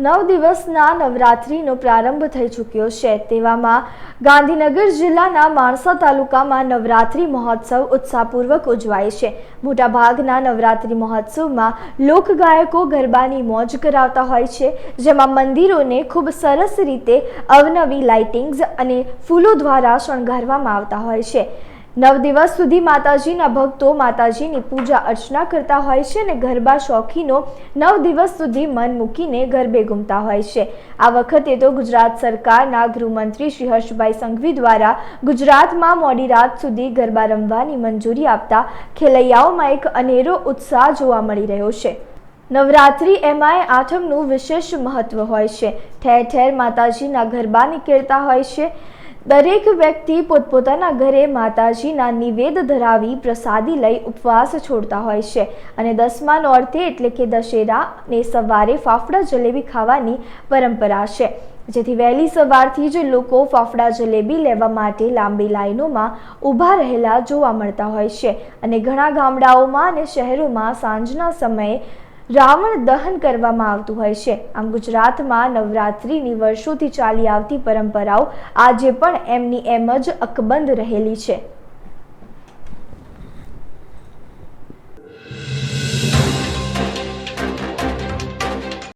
નવ દિવસના નવરાત્રિનો પ્રારંભ થઈ ચૂક્યો છે. તેવામાં ગાંધીનગર જિલ્લાના માણસા તાલુકામાં નવરાત્રિ મહોત્સવ ઉત્સાહપૂર્વક ઉજવાય છે. મોટાભાગના નવરાત્રિ મહોત્સવમાં લોકગાયકો ગરબાની મોજ કરાવતા હોય છે, જેમાં મંદિરોને ખૂબ સરસ રીતે અવનવી લાઇટિંગ્સ અને ફૂલો દ્વારા શણગારવામાં આવતા હોય છે. નવ દિવસ સુધી માતાજીના ભક્તો માતાજીની પૂજા અર્ચના કરતા હોય છે અને ગરબા શોખીનો નવ દિવસ સુધી મન મૂકીને ગરબે ઘૂમતા હોય છે. આ વખતે તો ગુજરાત સરકારના ગૃહમંત્રી શ્રી હર્ષભાઈ સંઘવી દ્વારા ગુજરાતમાં મોડી રાત સુધી ગરબા રમવાની મંજૂરી આપતા ખેલૈયાઓમાં એક અનેરો ઉત્સાહ જોવા મળી રહ્યો છે. નવરાત્રિ એમાંય આઠમનું વિશેષ મહત્વ હોય છે. ઠેર ઠેર માતાજીના ગરબા નીકળતા હોય છે. દરેક વ્યક્તિ પોતપોતાના ઘરે માતાજીના નિવેદ ધરાવી પ્રસાદી લઈ ઉપવાસ છોડતા હોય છે. અને દસમાનો અર્થે એટલે કે દશેરાને સવારે ફાફડા જલેબી ખાવાની પરંપરા છે. જેથી વહેલી સવારથી જ લોકો ફાફડા જલેબી લેવા માટે લાંબી લાઈનોમાં ઊભા રહેલા જોવા મળતા હોય છે. અને ઘણા ગામડાઓમાં અને શહેરોમાં સાંજના સમયે રાવણ દહન કરવામાં આવતું હોય છે. આમ ગુજરાતમાં નવરાત્રિની વર્ષોથી ચાલી આવતી પરંપરાઓ આજે પણ એમની એમ જ અકબંધ રહેલી છે.